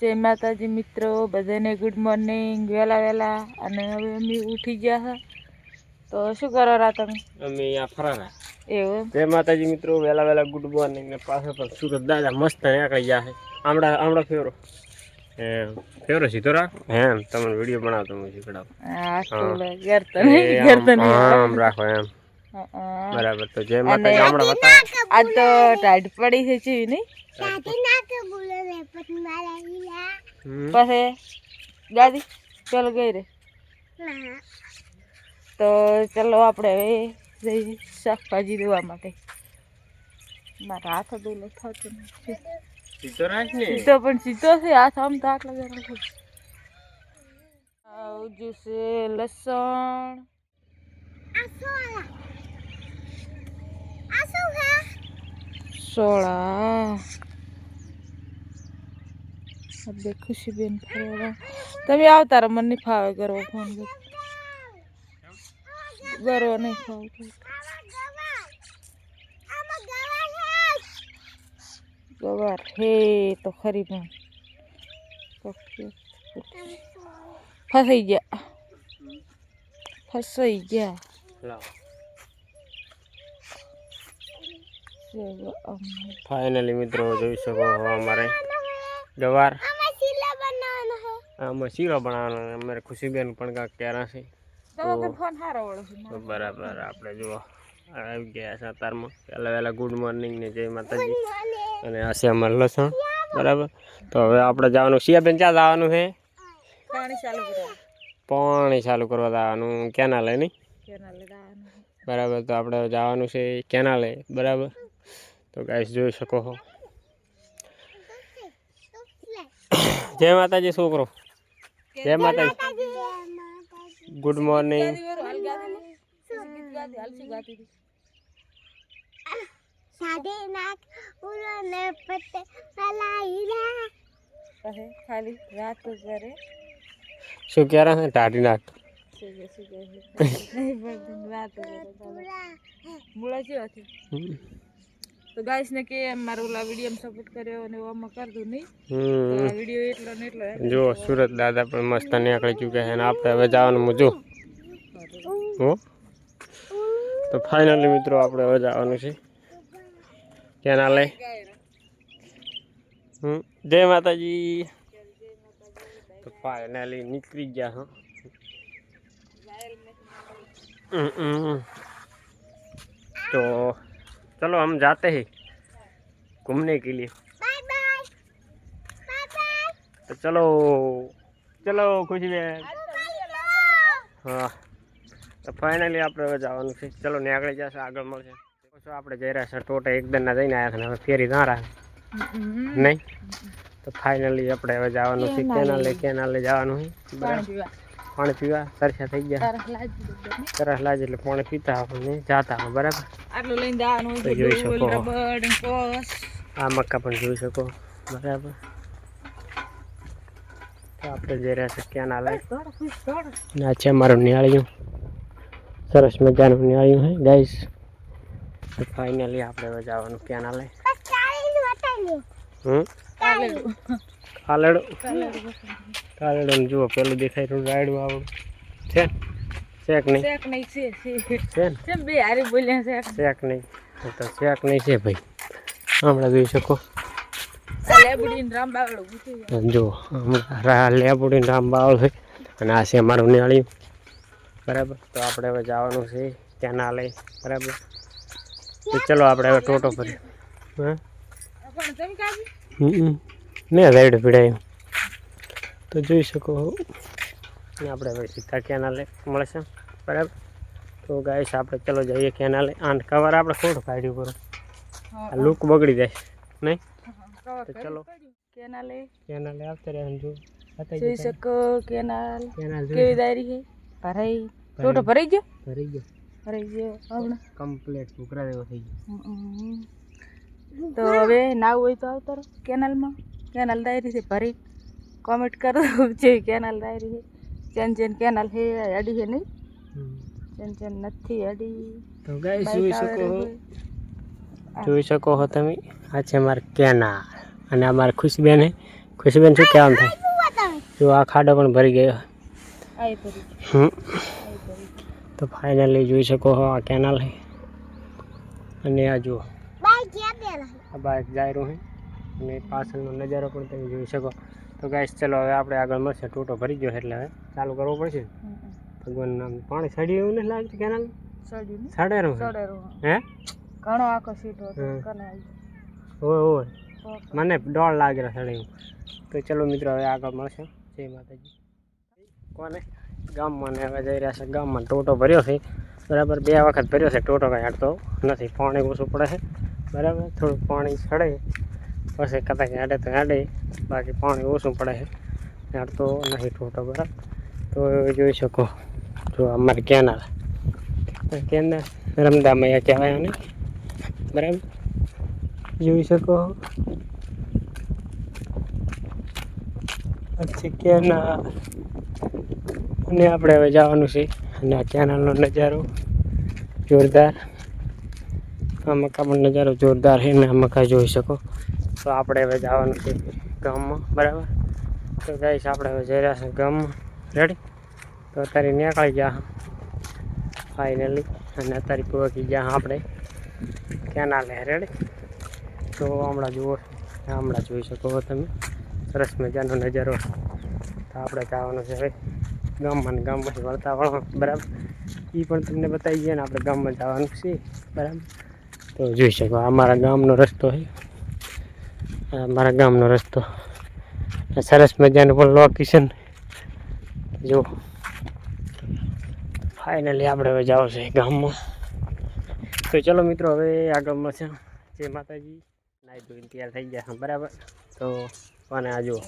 જય માતાજી મિત્રો બધાને ગુડ મોર્નિંગ વહેલા વહેલા. અને હવે અમે ઉઠી ગયા હા. તો શું કરો રા તમે? અમે અહીંયા ફરારા એવું જય માતાજી મિત્રો વહેલા વહેલા ગુડ મોર્નિંગ ને પાછળ પણ સુરત દાદા મસ્ત નીકળી ગયા છે. આમડા આમડા ફેરો. ફેરો સીધો રાખ. હે તમને વીડિયો બનાવતો હું શીખડાવ આમ રાખો એમ. બરાબર તો જય માતાજી હમણાં બતાવો. આ તો ટાઈટ પડી છે ચીવી નહીં. પછી દાદી ચાલો ગઈ રે તો ચલો આપણે હવે જઈએ શાકભાજી દેવા માટે મારા હાથ દોલો થતો નથી। સીધો રાખ ને? સીધો પણ સીધો છે હાથ આમ તો આટલા જરા છે. આવજુ છે? લસણ સોળા બે ખુશીબેન ફરવા. તમે આવતા રહો મને નહીં ફાવે ગરવો ફોન ગરવો નહીં ફાવતો. ગવાર હે તો ખરી પણ. ફસાઈ ગયા. ફસાઈ ગયા. ફાઇનલી મિત્રો જોઈ શકો છો અમારે ગવાર. આમાં શીરો બનાવવાનો અમારે ખુશીબેન પણ કાંક ક્યારે છે. બરાબર આપણે જુઓ આવી ગયા છે અત્યારમાં. પહેલાં વહેલા ગુડ મોર્નિંગ ને જય માતાજી. અને આ છે અમારે લસણ. બરાબર? તો હવે આપણે જવાનું શિયાબેન ક્યાં જવાનું છે? પાણી ચાલુ કરો પાણી ચાલુ કરવા જવાનું કેનાલે નહીં? બરાબર તો આપણે જવાનું છે કેનાલે. બરાબર? તો ગાઈસ જોઈ શકો છો. જય માતાજી છોકરો. જય માતાજી. ગુડ મોર્નિંગ હાલ ગાતી ને ગીત ગાતી હાલ શું ગાતી હતી? પછી ખાલી રાત કરે. શું કહે રહા હે નાખ નાક રાત કરે મૂળા છે છે તો ગાઈસ ને કે મારો ઓલા વીડિયો સપોર્ટ કર્યો અને ઓમાં કરતું નહીં. આ વીડિયો એટલો ને એટલો જો સુરત દાદા પણ મસ્ત નીકળી ચૂક્યા છે અને આપણે હવે જવાનું મુજો હો? તો ફાઇનલી મિત્રો આપણે હવે જવાનું છે. ક્યાં ના લે જય માતાજી. તો ફાઇનલી નીકળી ગયા હા. તો चलो हम जाते हैं घूमने के लिए तो चलो चलो खुशी બેન હા તો ફાઇનલી આપણે હવે જવાનું છે ચલો ને આગળ જશે આગળ મળશે શું આપણે જઈ રહ્યા છે ટોટે એકદમ ના જઈને આવ્યા છે ને હવે ફેરી ના રહ્યા નહીં તો ફાઇનલી આપણે હવે જવાનું છે કેનાલે કેનાલે જવાનું છે પાણી બરાબર પીવા પાણી પીવા સરખા થઈ ગયા. તરસ લાગે એટલે પાણી પીતા આપણને જાતા હોય બરાબર? આટલું લઈને દાવાનું તો હોય જોઈ શકો. આ મક્કા પણ જોઈ શકો બરાબર? તો આપણે જઈ રહ્યા છે ક્યાં ના લાગે ના છે મારું નિહાળ્યું. સરસ મજાનું નિહાળ્યું હે ગાઈસ. તો ફાઇનલી આપણે જવાનું ક્યાં ના લાગે હમ? કાલેડું. કાલેડો? કાલેડું જુઓ પેલું દેખાય રહ્યું રાયડું આવડું. છે ને? શેક નહીં? શેક નહીં? છે, છે. છે બે હારે બોલ્યા છે? શેક નહીં? તો શેક નહીં છે ભાઈ? હમણાં જોઈ શકો. જો લેબુડીને રામ બાવળ હોય અને આ છે મારું નિહાળિયું બરાબર? તો આપણે હવે જવાનું છે કેનાલે બરાબર? તો ચલો આપણે હવે ટોટો ભરી હા? મેં રાઈડ પીડાયું. તો જોઈ શકો ને આપણે હવે સીધા કેનાલે મળશે. બરાબર? તો ગાઈશ આપણે ચલો જઈએ કેનાલે. આને કવર આપણે થોડું કાઢ્યું આ લુક બગડી જાય. નહીં? તો ચલો. કેનાલે. કેનાલે આવતા રહે જો જોઈ શકો કેનાલ. કેનાલ કેવી દારી છે? ભરાઈ. ટોટો ભરાઈ ગયો? ભરાઈ ગયો. ભરાઈ ગયો. કમ્પ્લીટ ઉકરા દેવો થઈ ગયો. તો હવે નાવું હોય તો આવતો રહો કેનાલમાં. કેનાલ ડાયરી છે ભરી. કોમેન્ટ કરો. જે કેનાલ ડાયરી છે. ચેન ચેન કેનાલ છે અડી છે નહીં? ચેન ચેન નથી અડી તો ગાઈસ જોઈ શકો. જોઈ શકો છો તમે. આ છે મારે કેનાલ. અને આ અમારે ખુશબેન હે ખુશબેન શું કહેવાનું થાય? જો આ ખાડો પણ ભરી ગયો. તો ફાઇનલી જોઈ શકો છો આ કેનાલ છે. અને આ જુઓ. આ બાઇક જાય રહ્યું અને પાછળનો નજારો પણ તમે જોઈ શકો. તો ગાઈશ ચલો હવે આપણે આગળ મળશે. ટોટો ભરી ગયો એટલે હવે ચાલુ કરવો પડશે. ભગવાન નામ પાણી સડ્યું એવું નથી લાગતું કેનાલ? સડે રહ્યું હે. ઘણો આખો સીટો હોય હોય મને ડોળ લાગેલા સડે તો ચલો મિત્રો હવે આગળ મળશે. જય માતાજી. કોને? ગામમાં ને હવે જઈ રહ્યા છે. ગામમાં ટોટો ભર્યો છે. બરાબર બે વખત ભર્યો છે. ટોટો કાંઈ હાડતો નથી. પાણી ઓછું પડે છે. બરાબર? થોડું પાણી ચડે પછી કદાચ હાડે તો હાડે. બાકી પાણી ઓછું પડે છે. હાડતો નહીં ટોટો બરાબર? તો જોઈ શકો. જો અમારે કેનાલ. કેનાલ રમદામૈયા કહેવાય અને બરાબર? જોઈ શકો. પછી કેનાલ. અને આપણે હવે જવાનું છે. અને આ કેનાલનો નજારો. જોરદાર. આ મકા પણ નજારો જોરદાર છે ને આ મકા જોઈ શકો. તો આપણે હવે જવાનું છે ગામમાં, બરાબર? તો ગાઈશ આપણે હવે જઈ રહ્યા છે ગામમાં. રેડી તો અત્યારે નીકળી ગયા ફાઇનલી અને અત્યારે પહોંચી ગયા આપણે. કેનાલે રેડી તો હમણાં જુઓ, હમણાં જોઈ શકો તમે. સરસ મજાનો નજારો. તો આપણે જવાનું છે હવે ગામમાં ગામમાંથી વળતા વળો, બરાબર? એ પણ તમને બતાવી ગયા ને આપણે ગામમાં જવાનું છે, બરાબર? તો જોઈ શકો. અમારા ગામનો રસ્તો છે. અમારા ગામનો રસ્તો. સરસ મજાનું પણ લોકેશન જો. ફાઇનલી આપણે હવે જાવ છે ગામમાં. તો ચલો મિત્રો, હવે આ ગામમાં છે જે માતાજી. નાઈ ધોઈને તૈયાર થઈ ગયા. બરાબર. તો અને આ જુઓ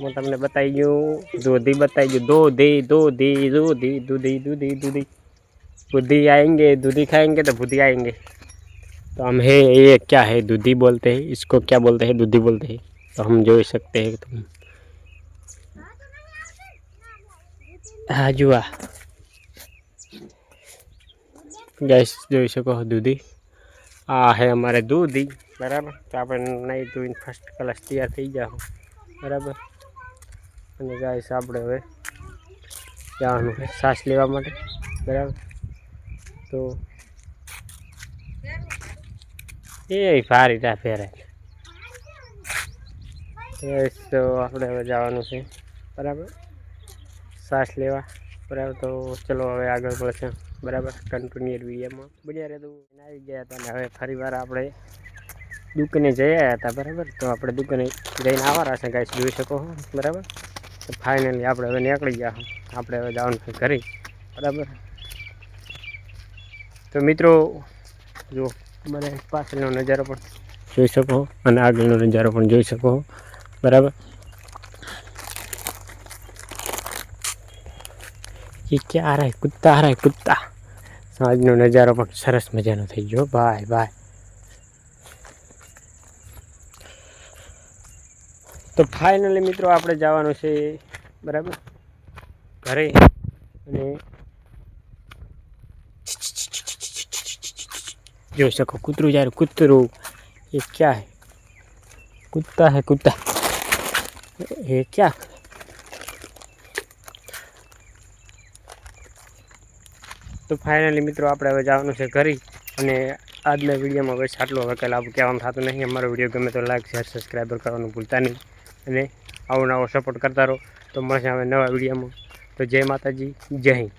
હું તમને બતાવી ગયું. દૂધી બતાવી ગયું. દૂધી દૂધી દૂધી દૂધી દૂધી દૂધી. દૂધી આવેંગે દૂધી ખાએંગે તો ભૂધી આવેંગે तो हम है ये क्या है दूधी बोलते हैं इसको क्या बोलते हैं दूधी बोलते हैं तो हम जोड़ सकते हैं तुम हाँ जुआ ગેસ જોઈ શકો છો દૂધી આ હે અમારે દૂધી બરાબર તો આપણે નહીં ધોઈને ફર્સ્ટ ક્લાસ તૈયાર થઈ જાઓ બરાબર અને ગાઈસ આપણે હવે જવાનું છે શ્વાસ લેવા માટે બરાબર તો એ ભારી તા ફેરાય તો આપણે હવે જવાનું છે. બરાબર? શ્વાસ લેવા. બરાબર, તો ચલો હવે આગળ પડશે. બરાબર? કન્ટિન્યુઅર વિડીયોમાં. બન્યા રહેતું આવી ગયા હતા અને હવે ફરી વાર આપણે દુકાને જઈ આવ્યા હતા. બરાબર? તો આપણે દુકાને જઈને આવવાના છે ગાઈસ. જોઈ શકો બરાબર? તો ફાઇનલી આપણે હવે નીકળી ગયા આપણે હવે જવાનું છે ઘરે. બરાબર? તો મિત્રો, જો તમારે પાછળનો નજારો પણ જોઈ શકો અને આગળનો નજારો પણ જોઈ શકો. બરાબર? એ ક્યાં રાય કૂદતા, હારાય કૂદતા. સાંજનો નજારો પણ સરસ મજાનો થઈ ગયો. ભાઈ ભાઈ. તો ફાઇનલી મિત્રો આપણે જવાનું છે, બરાબર? ઘરે. અને જોઈ શકો કૂતરું જ્યારે કૂતરું એ ક્યાં હે કૂતા હે કૂતા એ ક્યાં તો ફાઇનલી મિત્રો આપણે હવે જવાનું છે ઘરે અને આજના વિડીયોમાં બસ આટલું. હવે કંઈ લાભ કહેવાનું થતું નહીં. અમારો વીડિયો ગમે તો લાઈક શેર સબસ્ક્રાઈબર કરવાનું ભૂલતા નહીં. અને આવો નવો સપોર્ટ કરતા રહો. તો મળશે હવે નવા વિડીયોમાં. તો જય માતાજી, જય હિન્દ.